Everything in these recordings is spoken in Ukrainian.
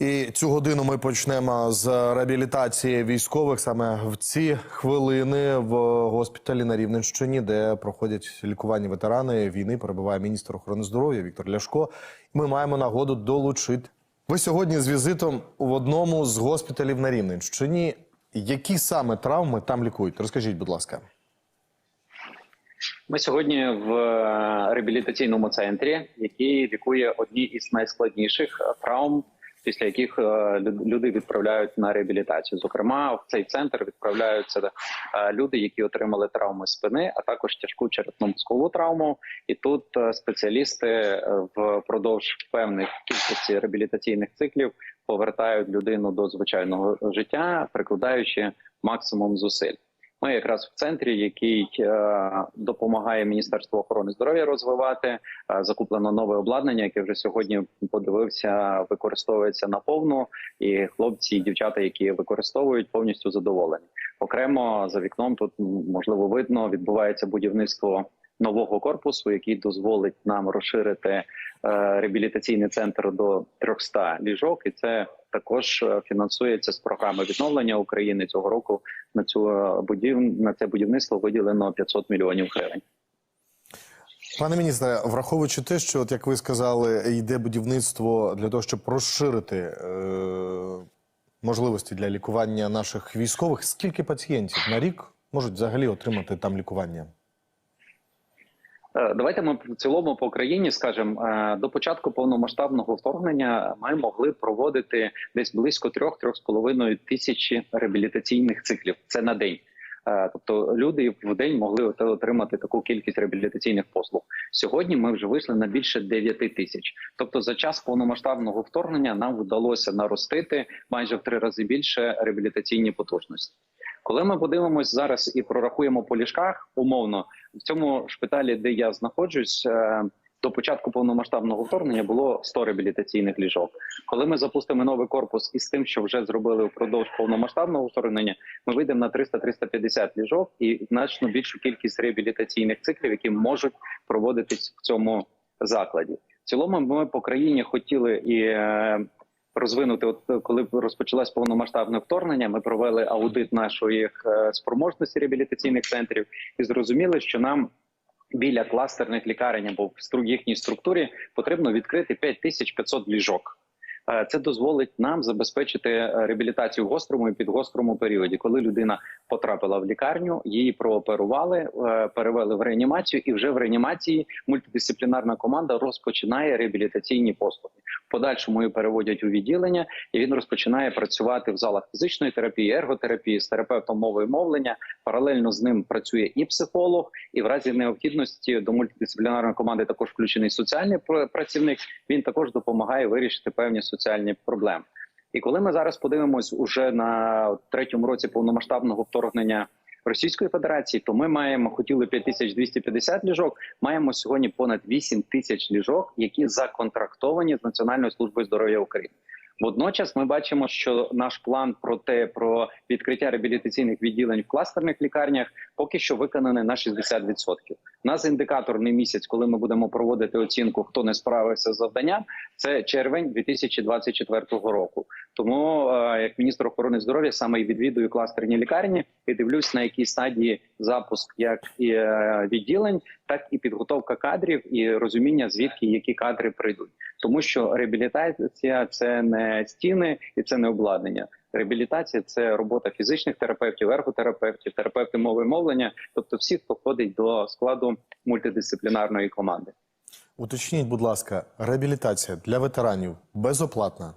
І цю годину ми почнемо з реабілітації військових саме в ці хвилини в госпіталі на Рівненщині, де проходять лікування ветерани війни. Перебуває міністр охорони здоров'я Віктор Ляшко. Ми маємо нагоду долучити. Ви сьогодні з візитом в одному з госпіталів на Рівненщині. Які саме травми там лікують? Розкажіть, будь ласка. Ми сьогодні в е, реабілітаційному центрі, який лікує одні із найскладніших травм, після яких е, люди відправляють на реабілітацію. Зокрема, в цей центр відправляються е, люди, які отримали травми спини, а також тяжку черепно-мозкову травму. І тут е, спеціалісти впродовж певних кількості реабілітаційних циклів повертають людину до звичайного життя, прикладаючи максимум зусиль. Ми якраз в центрі, який е, допомагає Міністерству охорони здоров'я розвивати. Е, закуплено нове обладнання, яке вже сьогодні подивився, використовується наповну. І хлопці і дівчата, які використовують, повністю задоволені. Окремо за вікном тут можливо видно відбувається будівництво нового корпусу, який дозволить нам розширити е, реабілітаційний центр до 300 ліжок, і це також е, фінансується з програми відновлення України цього року. На цю е, будів... на це будівництво виділено 500 мільйонів гривень. Пане міністре, враховуючи те, що, от як ви сказали, йде будівництво для того, щоб розширити е, можливості для лікування наших військових, скільки пацієнтів на рік можуть взагалі отримати там лікування? Е, Давайте ми в цілому по країні скажемо е, до початку повномасштабного вторгнення ми могли проводити десь близько 3-3,5 тисячі реабілітаційних циклів. Це на день. Е, Тобто люди в день могли отримати таку кількість реабілітаційних послуг. Сьогодні ми вже вийшли на більше 9 тисяч. Тобто, за час повномасштабного вторгнення нам вдалося наростити майже в три рази більше реабілітаційні потужності. Коли ми подивимось зараз і прорахуємо по ліжках, умовно в цьому шпиталі, де я знаходжусь, е, до початку повномасштабного вторгнення було 100 реабілітаційних ліжок. Коли ми запустимо новий корпус із тим, що вже зробили впродовж повномасштабного вторгнення, ми вийдемо на 300-350 ліжок і значно більшу кількість реабілітаційних циклів, які можуть проводитись в цьому закладі. В цілому ми по країні хотіли і. Е, Розвинути, от коли розпочалось повномасштабне вторгнення, ми провели аудит нашої е, спроможності реабілітаційних центрів і зрозуміли, що нам біля кластерних лікарень або в їхній структурі потрібно відкрити 5500 ліжок. Е, Це дозволить нам забезпечити е, реабілітацію в гострому і підгострому періоді, коли людина потрапила в лікарню, її прооперували, е, перевели в реанімацію, і вже в реанімації мультидисциплінарна команда розпочинає реабілітаційні послуги. Подальшому її переводять у відділення, і він розпочинає працювати в залах фізичної терапії, ерготерапії з терапевтом мови і мовлення. Паралельно з ним працює і психолог, і в разі необхідності до мультидисциплінарної команди також включений соціальний пр- працівник. Він також допомагає вирішити певні соціальні проблеми. І коли ми зараз подивимось уже на третьому році повномасштабного вторгнення Російської Федерації, то ми маємо хотіли 5250 ліжок. Маємо сьогодні понад 8 тисяч ліжок, які законтрактовані з Національною службою здоров'я України. Водночас ми бачимо, що наш план про те про відкриття реабілітаційних відділень в кластерних лікарнях поки що виконаний на 60%. У нас індикаторний місяць, коли ми будемо проводити оцінку, хто не справився з завданням, це червень 2024 року. Тому, е, як міністр охорони здоров'я, саме і відвідую кластерні лікарні і дивлюсь на якій стадії запуск як і е, відділень, так і підготовка кадрів і розуміння звідки які кадри прийдуть, тому що реабілітація це не стіни і це не обладнання. Реабілітація це робота фізичних терапевтів, ерготерапевтів, терапевти мови мовлення, тобто всі, хто до складу мультидисциплінарної команди. Уточніть, будь ласка, реабілітація для ветеранів безоплатна.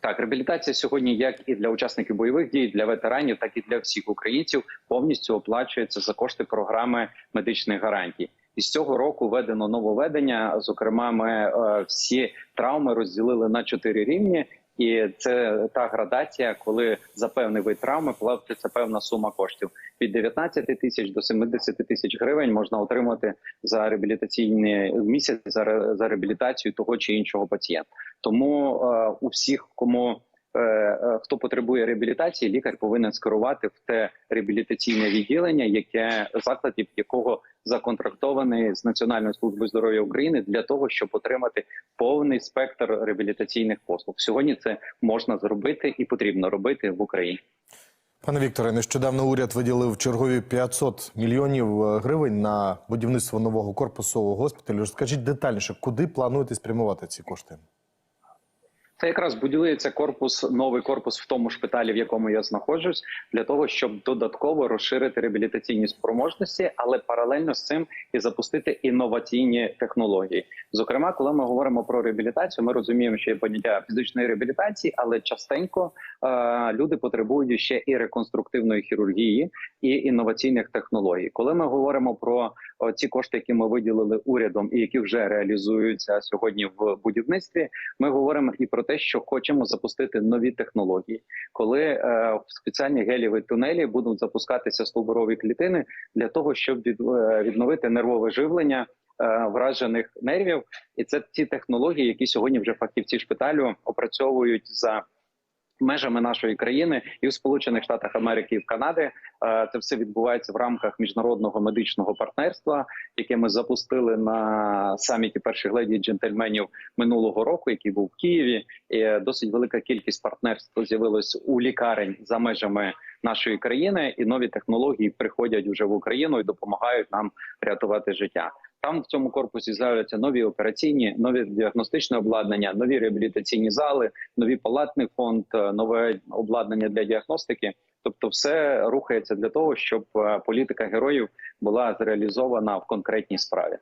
Так, реабілітація сьогодні, як і для учасників бойових дій, для ветеранів, так і для всіх українців, повністю оплачується за кошти програми медичних гарантій. І з цього року введено нововведення. Зокрема, ми е, всі травми розділили на чотири рівні. І це та градація, коли за певний вид травми платиться певна сума коштів від 19 тисяч до 70 тисяч гривень можна отримати за реабілітаційний місяць за, ре- за реабілітацію того чи іншого пацієнта. Тому е, у всіх, кому е, е, хто потребує реабілітації, лікар повинен скерувати в те реабілітаційне відділення, яке закладів якого законтрактований з Національної служби здоров'я України для того, щоб отримати повний спектр реабілітаційних послуг. Сьогодні це можна зробити і потрібно робити в Україні. Пане Вікторе, нещодавно уряд виділив чергові 500 мільйонів е, гривень на будівництво нового корпусу госпіталю. Скажіть детальніше, куди плануєте спрямувати ці кошти? Це якраз будується корпус, новий корпус в тому шпиталі, в якому я знаходжусь, для того, щоб додатково розширити реабілітаційні спроможності, але паралельно з цим і запустити інноваційні технології. Зокрема, коли ми говоримо про реабілітацію, ми розуміємо, що є поняття фізичної реабілітації, але частенько е, люди потребують ще і реконструктивної хірургії і інноваційних технологій. Коли ми говоримо про ці кошти, які ми виділили урядом, і які вже реалізуються сьогодні в будівництві, ми говоримо і про те, що хочемо запустити нові технології, коли е, в спеціальні геліві тунелі будуть запускатися стовбурові клітини для того, щоб від, е, відновити нервове живлення е, вражених нервів, і це ті технології, які сьогодні вже фахівці шпиталю опрацьовують за. Межами нашої країни і в Сполучених Штатах Америки і в Канади Е, це все відбувається в рамках міжнародного медичного партнерства, яке ми запустили на саміті перших леді джентльменів минулого року, який був в Києві. І досить велика кількість партнерств з'явилось у лікарень за межами нашої країни, і нові технології приходять вже в Україну і допомагають нам рятувати життя. Там в цьому корпусі з'являться нові операційні, нові діагностичне обладнання, нові реабілітаційні зали, нові палатний фонд, е, нове обладнання для діагностики. Тобто, все рухається для того, щоб е, політика героїв була зреалізована в конкретній справі.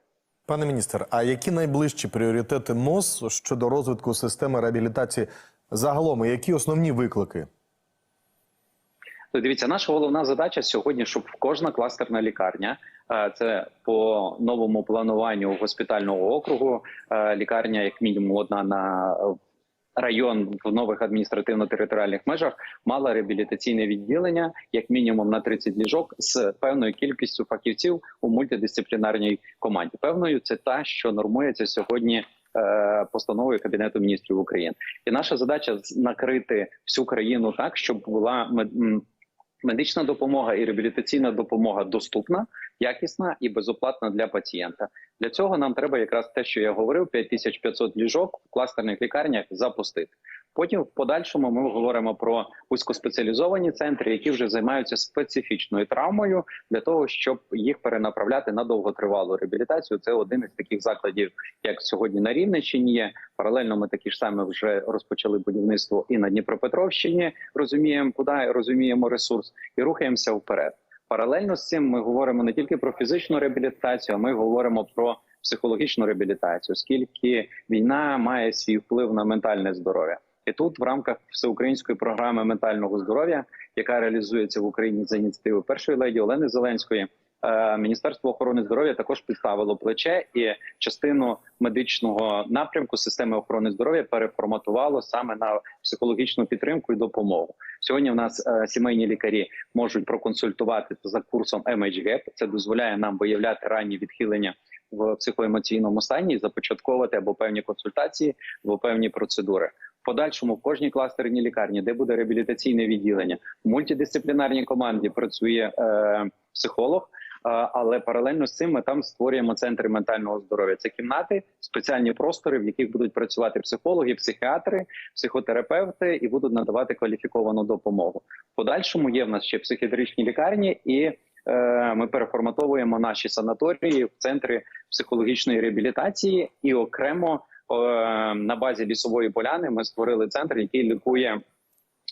Пане міністр, а які найближчі пріоритети МОЗ щодо розвитку системи реабілітації загалом? І які основні виклики? То дивіться, наша головна задача сьогодні, щоб кожна кластерна лікарня, е, це по новому плануванню госпітального округу, е, лікарня, як мінімум, одна на е, район в нових адміністративно-територіальних межах, мала реабілітаційне відділення, як мінімум на 30 ліжок з певною кількістю фахівців у мультидисциплінарній команді. Певною це та, що нормується сьогодні постановою Кабінету міністрів України. І наша задача накрити всю країну так, щоб була медична допомога і реабілітаційна допомога доступна, якісна і безоплатна для пацієнта. Для цього нам треба якраз те, що я говорив: 5500 ліжок в кластерних лікарнях запустити. Потім в подальшому ми говоримо про вузькоспеціалізовані центри, які вже займаються специфічною травмою для того, щоб їх перенаправляти на довготривалу реабілітацію. Це один із таких закладів, як сьогодні на Рівненщині є. Паралельно ми такі ж саме вже розпочали будівництво і на Дніпропетровщині. Розуміємо, куди розуміємо ресурс, і рухаємося вперед. Паралельно з цим ми говоримо не тільки про фізичну реабілітацію, а ми говоримо про психологічну реабілітацію, оскільки війна має свій вплив на ментальне здоров'я. І тут в рамках всеукраїнської програми ментального здоров'я, яка реалізується в Україні за ініціативи першої леді Олени Зеленської, е, Міністерство охорони здоров'я також підставило плече і частину медичного напрямку системи охорони здоров'я переформатувало саме на психологічну підтримку і допомогу. Сьогодні в нас е, сімейні лікарі можуть проконсультувати за курсом MHGAP. Це дозволяє нам виявляти ранні відхилення в психоемоційному стані і започатковувати або певні консультації, або певні процедури. Подальшому в кожній кластерній лікарні, де буде реабілітаційне відділення, в мультидисциплінарній команді працює е, психолог. Е, Але паралельно з цим ми там створюємо центри ментального здоров'я. Це кімнати, спеціальні простори, в яких будуть працювати психологи, психіатри, психотерапевти і будуть надавати кваліфіковану допомогу. В подальшому є в нас ще психіатричні лікарні, і е, ми переформатовуємо наші санаторії в центри психологічної реабілітації і окремо на базі лісової поляни ми створили центр, який лікує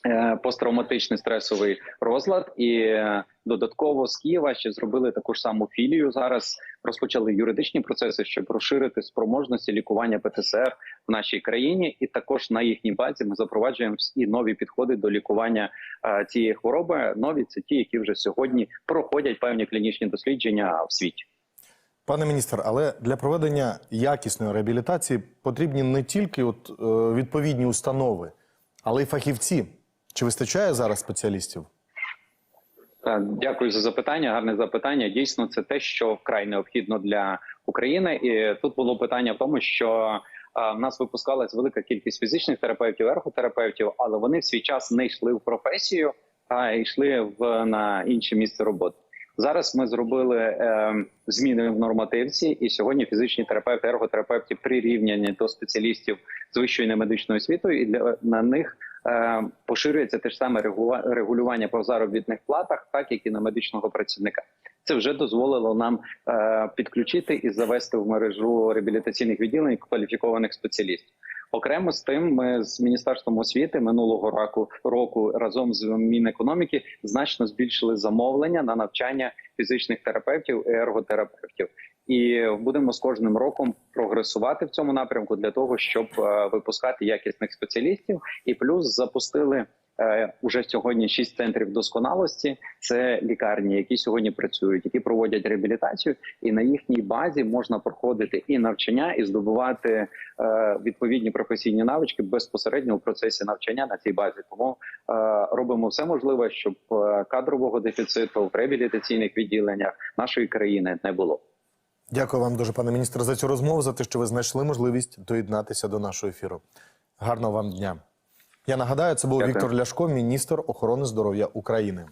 е, посттравматичний стресовий розлад, і е, додатково з Києва ще зробили таку ж саму філію. Зараз розпочали юридичні процеси, щоб розширити спроможності лікування ПТСР в нашій країні, і також на їхній базі ми запроваджуємо і нові підходи до лікування е, цієї хвороби. Нові це ті, які вже сьогодні проходять певні клінічні дослідження в світі. Пане міністр, але для проведення якісної реабілітації потрібні не тільки от, е, відповідні установи, але й фахівці. Чи вистачає зараз спеціалістів? Та, Дякую за запитання. Гарне запитання. Дійсно, це те, що вкрай необхідно для України. І тут було питання в тому, що В нас випускалась велика кількість фізичних терапевтів, ерготерапевтів, але вони в свій час не йшли в професію, а йшли в на інше місце роботи. Зараз ми зробили е, зміни в нормативці, і сьогодні фізичні терапевти, ерготерапевти прирівняні до спеціалістів з вищою немедичною освітою, і для на них е, поширюється те ж саме регулювання по заробітних платах, так як і на медичного працівника. Це вже дозволило нам е, підключити і завести в мережу реабілітаційних відділень кваліфікованих спеціалістів. Окремо з тим, ми з міністерством освіти минулого року року разом з Мінекономіки значно збільшили замовлення на навчання фізичних терапевтів і ерготерапевтів. І будемо з кожним роком прогресувати в цьому напрямку для того, щоб е, випускати якісних спеціалістів, і плюс запустили уже сьогодні шість центрів досконалості. Це лікарні, які сьогодні працюють, які проводять реабілітацію, і на їхній базі можна проходити і навчання, і здобувати е, відповідні професійні навички безпосередньо в процесі навчання на цій базі. Тому е, робимо все можливе, щоб е, кадрового дефіциту в реабілітаційних відділеннях нашої країни не було. Дякую вам дуже, пане міністр, за цю розмову, за те, що ви знайшли можливість доєднатися до нашого ефіру. Гарного вам дня. Я нагадаю, це був Дякую. Віктор Ляшко, міністр охорони здоров'я України.